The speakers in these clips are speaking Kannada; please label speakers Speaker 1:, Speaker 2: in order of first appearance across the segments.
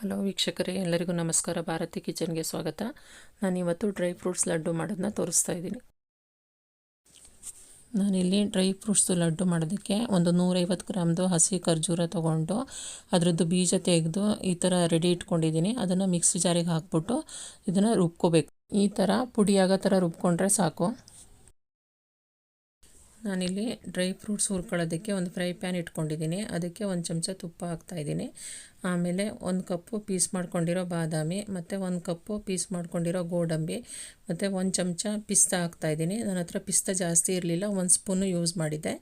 Speaker 1: ಹಲೋ ವೀಕ್ಷಕರೇ, ಎಲ್ಲರಿಗೂ ನಮಸ್ಕಾರ. ಭಾರತಿ ಕಿಚನ್ಗೆ ಸ್ವಾಗತ. ನಾನಿವತ್ತು ಡ್ರೈ ಫ್ರೂಟ್ಸ್ ಲಡ್ಡು ಮಾಡೋದನ್ನ ತೋರಿಸ್ತಾ ಇದ್ದೀನಿ. ನಾನಿಲ್ಲಿ ಡ್ರೈ ಫ್ರೂಟ್ಸು ಲಡ್ಡು ಮಾಡೋದಕ್ಕೆ ಒಂದು ನೂರೈವತ್ತು ಗ್ರಾಮ್ದು ಹಸಿ ಖರ್ಜೂರ ತೊಗೊಂಡು ಅದರದ್ದು ಬೀಜ ತೆಗೆದು ಈ ಥರ ರೆಡಿ ಇಟ್ಕೊಂಡಿದ್ದೀನಿ. ಅದನ್ನು ಮಿಕ್ಸಿ ಜಾರಿಗೆ ಹಾಕ್ಬಿಟ್ಟು ಇದನ್ನು ರುಬ್ಕೋಬೇಕು. ಈ ಥರ ಪುಡಿಯಾಗೋ ಥರ ರುಬ್ಕೊಂಡ್ರೆ ಸಾಕು. ನಾನಿಲ್ಲಿ ಡ್ರೈ ಫ್ರೂಟ್ಸ್ ಹುರ್ಕೊಳ್ಳೋದಕ್ಕೆ ಒಂದು ಫ್ರೈ ಪ್ಯಾನ್ ಇಟ್ಕೊಂಡಿದ್ದೀನಿ. ಅದಕ್ಕೆ ಒಂದು ಚಮಚ ತುಪ್ಪ ಹಾಕ್ತಾಯಿದ್ದೀನಿ ಆಮೇಲೆ ಒಂದು ಕಪ್ಪು ಪೀಸ್ ಮಾಡ್ಕೊಂಡಿರೋ ಬಾದಾಮಿ, ಮತ್ತು ಒಂದು ಕಪ್ಪು ಪೀಸ್ ಮಾಡ್ಕೊಂಡಿರೋ ಗೋಡಂಬಿ, ಮತ್ತು ಒಂದು ಚಮಚ ಪಿಸ್ತಾ ಹಾಕ್ತಾಯಿದ್ದೀನಿ ನನ್ನ ಹತ್ರ ಪಿಸ್ತಾ ಜಾಸ್ತಿ ಇರಲಿಲ್ಲ, ಒಂದು ಸ್ಪೂನು ಯೂಸ್ ಮಾಡಿದ್ದೆ.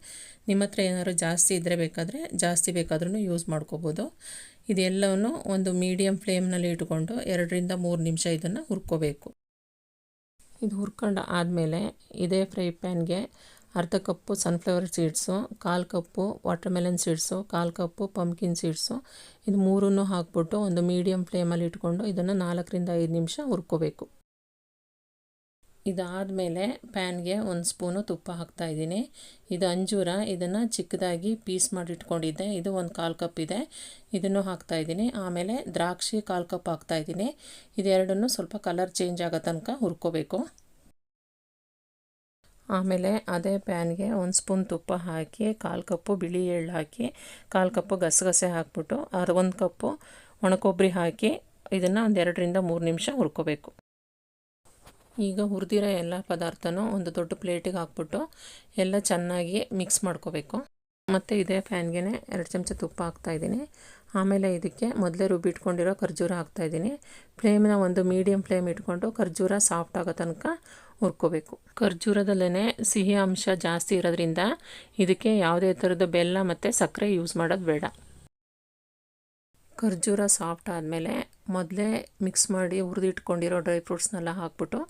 Speaker 1: ನಿಮ್ಮ ಹತ್ರ ಏನಾದ್ರು ಜಾಸ್ತಿ ಇದ್ದರೆ ಬೇಕಾದರೆ, ಜಾಸ್ತಿ ಬೇಕಾದ್ರೂ ಯೂಸ್ ಮಾಡ್ಕೋಬೋದು. ಇದೆಲ್ಲವನ್ನು ಒಂದು ಮೀಡಿಯಮ್ ಫ್ಲೇಮ್ನಲ್ಲಿ ಇಟ್ಕೊಂಡು ಎರಡರಿಂದ ಮೂರು ನಿಮಿಷ ಇದನ್ನು ಹುರ್ಕೋಬೇಕು. ಇದು ಹುರ್ಕೊಂಡು ಆದಮೇಲೆ ಇದೇ ಫ್ರೈ ಪ್ಯಾನ್ಗೆ ಅರ್ಧ ಕಪ್ಪು ಸನ್ಫ್ಲವರ್ ಸೀಡ್ಸು ಕಾಲು ಕಪ್ಪು ವಾಟರ್ಮೆಲನ್ ಸೀಡ್ಸು ಕಾಲು ಕಪ್ಪು ಪಂಪ್ಕಿನ್ ಸೀಡ್ಸು ಇದು ಮೂರನ್ನು ಹಾಕ್ಬಿಟ್ಟು ಒಂದು ಮೀಡಿಯಮ್ ಫ್ಲೇಮಲ್ಲಿ ಇಟ್ಕೊಂಡು ಇದನ್ನು ನಾಲ್ಕರಿಂದ ಐದು ನಿಮಿಷ ಹುರ್ಕೋಬೇಕು. ಇದಾದಮೇಲೆ ಪ್ಯಾನ್ಗೆ ಒಂದು ಸ್ಪೂನು ತುಪ್ಪ ಹಾಕ್ತಾಯಿದ್ದೀನಿ ಇದು ಅಂಜೂರ, ಇದನ್ನು ಚಿಕ್ಕದಾಗಿ ಪೀಸ್ ಮಾಡಿ ಇಟ್ಕೊಂಡಿದ್ದೆ. ಇದು ಒಂದು ಕಾಲು ಕಪ್ ಇದೆ. ಇದನ್ನು ಹಾಕ್ತಾಯಿದ್ದೀನಿ ಆಮೇಲೆ ದ್ರಾಕ್ಷಿ ಕಾಲು ಕಪ್ ಹಾಕ್ತಾಯಿದ್ದೀನಿ ಇದೆರಡನ್ನು ಸ್ವಲ್ಪ ಕಲರ್ ಚೇಂಜ್ ಆಗೋ ತನಕ ಹುರ್ಕೋಬೇಕು. ಆಮೇಲೆ ಅದೇ ಪ್ಯಾನ್ಗೆ ಒಂದು ಸ್ಪೂನ್ ತುಪ್ಪ ಹಾಕಿ, ಕಾಲು ಕಪ್ಪು ಬಿಳಿ ಎಳ್ಳು ಹಾಕಿ, ಕಾಲು ಕಪ್ಪು ಗಸಗಸೆ ಹಾಕ್ಬಿಟ್ಟು ಅದು ಒಂದು ಕಪ್ಪು ಒಣಕೊಬ್ಬರಿ ಹಾಕಿ ಇದನ್ನು ಒಂದು ಎರಡರಿಂದ ಮೂರು ನಿಮಿಷ ಹುರ್ಕೋಬೇಕು. ಈಗ ಹುರಿದಿರೋ ಎಲ್ಲ ಪದಾರ್ಥನೂ ಒಂದು ದೊಡ್ಡ ಪ್ಲೇಟಿಗೆ ಹಾಕ್ಬಿಟ್ಟು ಎಲ್ಲ ಚೆನ್ನಾಗಿ ಮಿಕ್ಸ್ ಮಾಡ್ಕೋಬೇಕು. ಮತ್ತು ಇದೇ ಫ್ಯಾನ್ಗೆ ಎರಡು ಚಮಚ ತುಪ್ಪ ಹಾಕ್ತಾಯಿದ್ದೀನಿ ಆಮೇಲೆ ಇದಕ್ಕೆ ಮೊದಲೇ ರುಬ್ಬಿಟ್ಕೊಂಡಿರೋ ಖರ್ಜೂರ ಹಾಕ್ತಾಯಿದ್ದೀನಿ ಫ್ಲೇಮ್ನ ಒಂದು ಮೀಡಿಯಮ್ ಫ್ಲೇಮ್ ಇಟ್ಕೊಂಡು ಖರ್ಜೂರ ಸಾಫ್ಟ್ ಆಗೋ ತನಕ ಹುರ್ಕೋಬೇಕು. ಖರ್ಜೂರದಲ್ಲೇ ಸಿಹಿ ಅಂಶ ಜಾಸ್ತಿ ಇರೋದ್ರಿಂದ ಇದಕ್ಕೆ ಯಾವುದೇ ಥರದ ಬೆಲ್ಲ ಮತ್ತು ಸಕ್ಕರೆ ಯೂಸ್ ಮಾಡೋದು ಬೇಡ. ಖರ್ಜೂರ ಸಾಫ್ಟ್ ಆದಮೇಲೆ ಮೊದಲೇ ಮಿಕ್ಸ್ ಮಾಡಿ ಹುರಿದಿಟ್ಕೊಂಡಿರೋ ಡ್ರೈ ಫ್ರೂಟ್ಸ್ನೆಲ್ಲ ಹಾಕ್ಬಿಟ್ಟು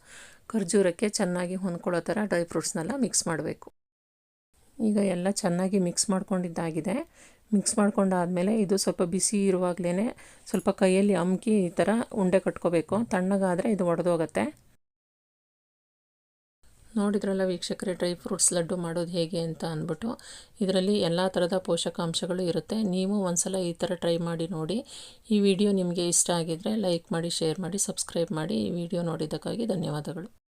Speaker 1: ಖರ್ಜೂರಕ್ಕೆ ಚೆನ್ನಾಗಿ ಹೊಂದ್ಕೊಳ್ಳೋ ಥರ ಡ್ರೈ ಫ್ರೂಟ್ಸ್ನೆಲ್ಲ ಮಿಕ್ಸ್ ಮಾಡಬೇಕು. ಈಗ ಎಲ್ಲ ಚೆನ್ನಾಗಿ ಮಿಕ್ಸ್ ಮಾಡ್ಕೊಂಡಿದ್ದಾಗಿದೆ. ಮಿಕ್ಸ್ ಮಾಡ್ಕೊಂಡಾದಮೇಲೆ ಇದು ಸ್ವಲ್ಪ ಬಿಸಿ ಇರುವಾಗಲೇ ಸ್ವಲ್ಪ ಕೈಯಲ್ಲಿ ಅಮ್ಕಿ ಈ ಥರ ಉಂಡೆ ಕಟ್ಕೋಬೇಕು. ತಣ್ಣಗಾದರೆ ಇದು ಒಡೆದೋಗತ್ತೆ. ನೋಡಿದ್ರಲ್ಲ ವೀಕ್ಷಕರೆ, ಡ್ರೈ ಫ್ರೂಟ್ಸ್ ಲಡ್ಡು ಮಾಡೋದು ಹೇಗೆ ಅಂತ ಅಂದ್ಬಿಟ್ಟು, ಇದರಲ್ಲಿ ಎಲ್ಲ ಥರದ ಪೋಷಕಾಂಶಗಳು ಇರುತ್ತೆ. ನೀವು ಒಂದ್ಸಲ ಈ ಥರ ಟ್ರೈ ಮಾಡಿ ನೋಡಿ. ಈ ವಿಡಿಯೋ ನಿಮಗೆ ಇಷ್ಟ ಆಗಿದ್ದರೆ ಲೈಕ್ ಮಾಡಿ, ಶೇರ್ ಮಾಡಿ, ಸಬ್ಸ್ಕ್ರೈಬ್ ಮಾಡಿ. ಈ ವಿಡಿಯೋ ನೋಡಿದ್ದಕ್ಕಾಗಿ ಧನ್ಯವಾದಗಳು.